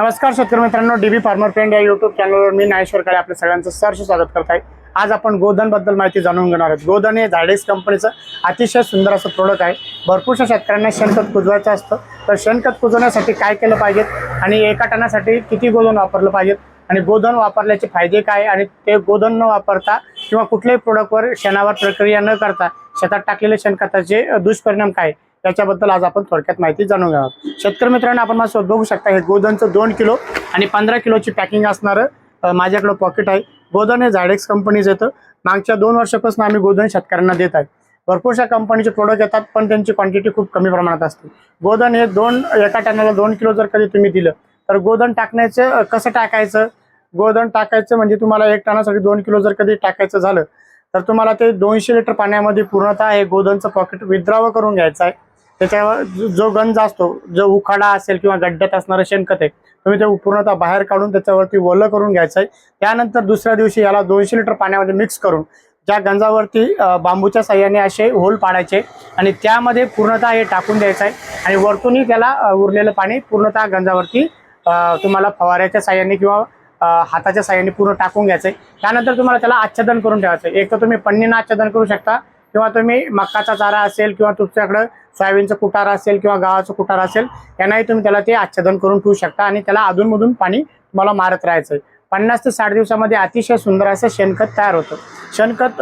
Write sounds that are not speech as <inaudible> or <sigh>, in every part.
नमस्कार शेतकरी मित्रांनो डीबी फार्मर फ्रेंड या युट्यूब चॅनलवर मी नागेश्वर काळे आपल्या सगळ्यांचं सहर्ष स्वागत करत आहे. आज आपण गोधनबद्दल माहिती जाणून घेणार आहोत. गोधन हे झाडेक्स कंपनीचं अतिशय सुंदर असं प्रोडक्ट आहे. भरपूरशा शेतकऱ्यांना शेणखत कुजवायचं असतं. तर शेणखत कुजवण्यासाठी काय केलं पाहिजेत आणि एका टनासाठी किती गोधन वापरलं पाहिजेत आणि गोधन वापरल्याचे फायदे काय आणि ते गोधन न वापरता किंवा कुठल्याही प्रोडक्टवर शेणावर प्रक्रिया न करता शेतात टाकलेले शेणखताचे दुष्परिणाम काय? त्याच्याबद्दल आज आपण थोडक्यात माहिती जाणून घेणार शेतकरी मित्रांनो आपण माझ्यासोबत बघू शकता हे गोधनचं दोन किलो आणि पंधरा किलोची पॅकिंग असणारं माझ्याकडं पॉकेट आहे. गोधन हे झाडेक्स कंपनीज येतं. मागच्या दोन वर्षापासून आम्ही गोधन शेतकऱ्यांना देत आहे. भरपूरशा कंपनीचे प्रोडक्ट येतात पण त्यांची क्वांटिटी खूप कमी प्रमाणात असते. गोधन हे दोन एका टनाला दोन किलो जर कधी तुम्ही दिलं तर गोधन टाकण्याचं कसं टाकायचं? गोधन टाकायचं म्हणजे तुम्हाला एक टनासाठी दोन किलो जर कधी टाकायचं झालं तर तुम्हाला ते दोनशे लिटर पाण्यामध्ये पूर्णतः हे गोधनचं पॉकेट विद्राव करून घ्यायचं आहे. त्याच्यावर जो- गंज असतो जो उखाडा असेल किंवा गड्ड्यात असणारं शेणखत आहे तुम्ही ते पूर्णतः बाहेर काढून त्याच्यावरती ओलं करून घ्यायचं आहे त्यानंतर दुसऱ्या दिवशी याला दोनशे लिटर पाण्यामध्ये मिक्स करून ज्या गंजावरती बांबूच्या साह्याने असे होल पाडायचे आणि त्यामध्ये पूर्णतः हे टाकून द्यायचं आहे आणि वरतूनही त्याला उरलेलं पाणी पूर्णतः गंजावरती तुम्हाला फवाऱ्याच्या साह्याने किंवा हाताच्या साह्याने पूर्ण टाकून घ्यायचं आहे त्यानंतर तुम्हाला त्याला आच्छादन करून ठेवायचं आहे एक तर तुम्ही पन्नीनं आच्छादन करू शकता किंवा तुम्ही मक्काचा चारा असेल किंवा तुमच्याकडं सोयाबीनचं कुटार असेल किंवा गावाचं कुटार असेल यांनाही तुम्ही त्याला ते आच्छादन करून ठेवू शकता आणि त्याला अधूनमधून पाणी तुम्हाला मारत राहायचं. आहे पन्नास ते साठ दिवसामध्ये अतिशय सुंदर असं शेणखत तयार होतं. शेणखत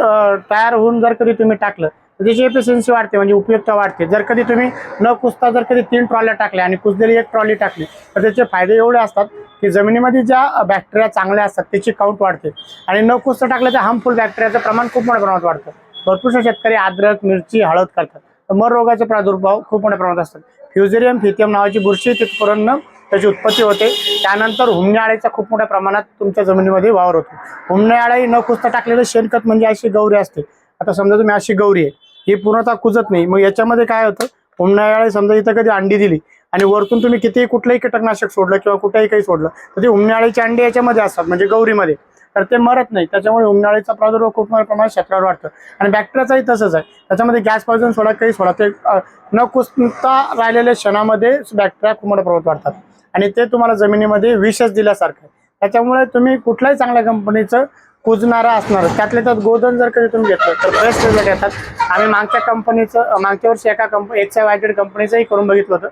तयार होऊन जर कधी तुम्ही टाकलं तर त्याची एफिशियन्सी वाढते म्हणजे उपयुक्त वाढते. जर कधी तुम्ही न कुसता जर कधी तीन ट्रॉल्या टाकल्या आणि कुसलेली एक ट्रॉली टाकली तर त्याचे फायदे एवढे असतात की जमिनीमध्ये ज्या बॅक्टेरिया चांगल्या असतात त्याची काउंट वाढते. आणि न कुसता टाकलं तर हार्मफुल बॅक्टेरियाचं प्रमाण खूप मोठ्या प्रमाणात वाढतं. भरपूरशा शेतकरी अद्रक मिरची हळद करतात. तर मर रोगाचे प्रादुर्भाव खूप मोठ्या प्रमाणात असतात. फ्युजेरियम फिथियम नावाची बुरशी तिथपर्यंत त्याची उत्पत्ती होते. त्यानंतर हुमण्या खूप मोठ्या प्रमाणात तुमच्या जमिनीमध्ये वावर होतो. हुमण्या न कुजता टाकलेलं शेणखत म्हणजे अशी गौरी असते. आता समजा तुम्ही अशी गौरी आहे. ही पूर्णतः कुजत नाही. मग याच्यामध्ये काय होतं? हुमण्याआळी समजा इथं कधी अंडी दिली आणि वरतून तुम्ही कितीही कुठलंही कीटकनाशक सोडलं किंवा कुठेही काही सोडलं तर ती हुमण्याआळीची अंडी याच्यामध्ये असतात. म्हणजे गौरीमध्ये. तर ते मरत नाही. त्याच्यामुळे उन्हाळ्याचा प्रादुर्भाव खूप मोठ्या प्रमाणात क्षेत्रावर वाढतो. आणि बॅक्टेरियाचाही तसंच आहे. त्याच्यामध्ये गॅस पॉयझन सोडा काही सोडा. ते न कुसता राहिलेल्या क्षणामध्ये बॅक्टेरिया खूप मोठ्या प्रमाणात वाढतात. आणि ते तुम्हाला जमिनीमध्ये विषच दिल्यासारखं आहे. त्याच्यामुळे तुम्ही कुठल्याही चांगल्या कंपनीचं कुजणारा असणार. त्यातले त्यात गोधन जर कधी तुम्ही घेतलं तर बेस्ट रिझल्ट येतात. आम्ही मागच्या कंपनीचं मागच्या वर्षी एका कंपनी एच आय वायटेड कंपनीचंही करून बघितलं होतं.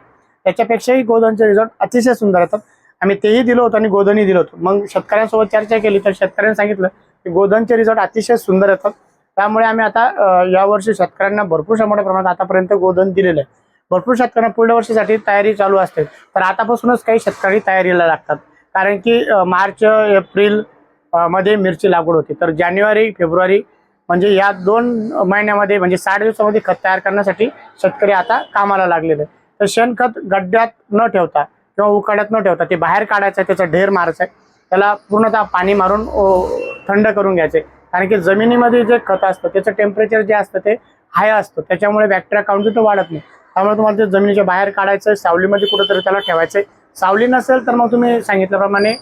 त्याच्यापेक्षाही गोधनचे रिझल्ट अतिशय सुंदर येतात. आम्ही तेही दिलं होतं आणि गोधनही दिलं होतं. मग शेतकऱ्यांसोबत चर्चा केली तर शेतकऱ्यांनी सांगितलं की गोधनचे रिझल्ट अतिशय सुंदर येतात. त्यामुळे आम्ही आता यावर्षी शेतकऱ्यांना भरपूरशा मोठ्या प्रमाणात आतापर्यंत गोधन दिलेलं आहे. भरपूर शेतकऱ्यांना पुढल्या वर्षीसाठी तयारी चालू असते. तर आतापासूनच काही शेतकरी तयारीला लागतात. कारण की मार्च एप्रिलमध्ये मिरची लागवड होती. तर जानेवारी फेब्रुवारी म्हणजे या दोन महिन्यामध्ये म्हणजे साठ दिवसामध्ये खत तयार करण्यासाठी शेतकरी आता कामाला लागलेले तर शेणखत गड्ड्यात न ठेवता किंवा उकाड्यात न ठेवता ते बाहेर काढायचं आहे त्याचा ढेर मारायचा आहे. त्याला पूर्णतः पाणी मारून थंड करून घ्यायचे. कारण की जमिनीमध्ये जे खत असतं त्याचं टेम्परेचर जे असतं ते हाय असतं. त्याच्यामुळे बॅक्टेरिया काउंट तर वाढत नाही. त्यामुळे तुम्हाला ते जमिनीच्या बाहेर काढायचं आहे सावलीमध्ये कुठंतरी त्याला ठेवायचं आहे. सावली नसेल तर मग तुम्ही सांगितल्याप्रमाणे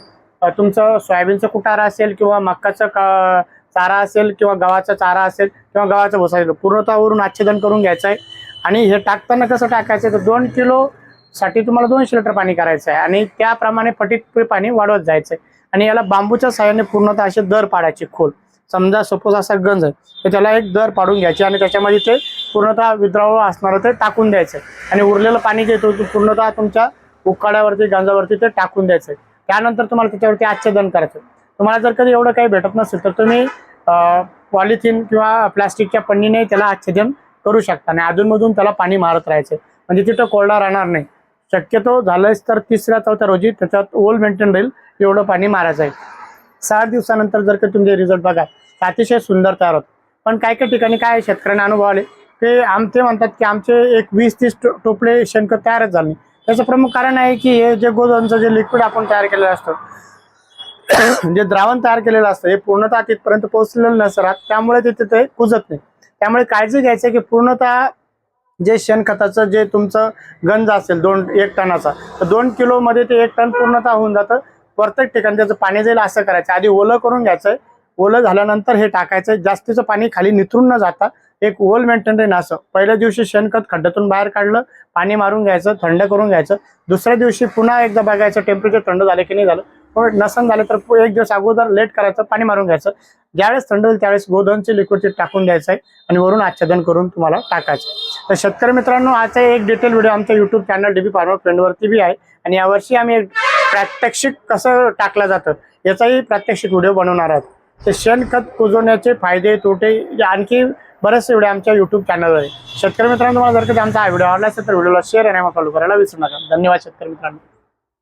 तुमचं सोयाबीनचं कुटारा असेल किंवा मक्काचं का चारा असेल किंवा गव्हाचा चारा असेल किंवा गव्हाचा भुसा असेल पूर्णतावरून आच्छादन करून घ्यायचं आहे. आणि हे टाकताना कसं टाकायचं तर दोन किलो साठी तुम्हाला दोनशे लिटर पाणी करायचं आहे. आणि त्याप्रमाणे पटीत पाणी वाढवत जायचं आहे आणि याला बांबूच्या साह्याने पूर्णतः असे दर पाडायचे खोल. समजा सपोज असा गंज आहे तर त्याला एक दर पाडून घ्यायची आणि त्याच्यामध्ये ते पूर्णतः विद्रावळ असणारं ते टाकून द्यायचं आणि उरलेलं पाणी जे ते पूर्णतः तुमच्या उकाड्यावरती गांजावरती ते टाकून द्यायचं त्यानंतर तुम्हाला त्याच्यावरती आच्छादन करायचं तुम्हाला जर कधी एवढं काही भेटत नसेल तर तुम्ही पॉलिथिन किंवा प्लास्टिकच्या पन्नीने त्याला आच्छादन करू शकता. आणि अधूनमधून त्याला पाणी मारत राहायचं म्हणजे तिथं कोरडा राहणार नाही. शक्यतो झालंच तर तिसऱ्या चौथ्या रोजी त्याच्यात ओल मेंटेन राहील एवढं पाणी मारायचं आहे. सात दिवसानंतर जर का तुमचे रिझल्ट बघा अतिशय सुंदर तयार होतं पण काही काही ठिकाणी काय आहे, शेतकऱ्यांना अनुभव आले? ते आमचे म्हणतात की आमचे एक वीस तीस टो- टोपले शेणखत तयारच झाले त्याचं प्रमुख कारण आहे की हे जे गोधनचं जे लिक्विड आपण तयार केलेलं असतं <coughs> जे द्रावण तयार केलेलं असतं हे पूर्णतः तिथपर्यंत पोहोचलेलं नसतात त्यामुळे ते तिथे कुजत नाही. त्यामुळे काळजी घ्यायची आहे की पूर्णतः जे शेणखताचं जे तुमचं गंज असेल दोन एक टनाचा तर दोन किलोमध्ये ते एक टन पूर्णतः होऊन जातं. प्रत्येक ठिकाणी त्याचं पाणी जाईल असं करायचं. आधी ओलं करून घ्यायचं ओलं झाल्यानंतर हे टाकायचं जास्तीचं पाणी खाली निथरून न जाता एक ओल मेंटेन असं. पहिल्या दिवशी शेणखत खड्ड्यातून बाहेर काढलं पाणी मारून घ्यायचं थंड करून घ्यायचं. दुसऱ्या दिवशी पुन्हा एकदा बघायचं टेम्परेचर थंड झालं की नाही झालं. पण नसन झालं तर एक दिवस अगोदर लेट करायचं पाणी मारून घ्यायचं. ज्यावेळेस थंड होईल त्यावेळेस गोधनचे लिक्विड टाकून द्यायचं आहे आणि वरून आच्छादन करून तुम्हाला टाकायचं आहे. तर शेतकरी मित्रांनो आजचा एक डिटेल व्हिडिओ आमच्या युट्यूब चॅनल डीबी फार्मर फ्रेंडवरती बी आहे. आणि यावर्षी आम्ही प्रात्यक्षिक कसं टाकलं जातं याचाही प्रात्यक्षिक व्हिडिओ बनवणार आहोत. तर शेणखत कुजवण्याचे फायदे तोटे आणखी बरेचसे व्हिडिओ आमच्या युट्यूब चॅनलवर आहे शेतकरी मित्रांनो तुम्हाला जर कधी आमचा हा व्हिडिओ आवडला असेल तर व्हिडिओला शेअर आणि फॉलो करायला विसरू नका. धन्यवाद शेतकरी मित्रांनो.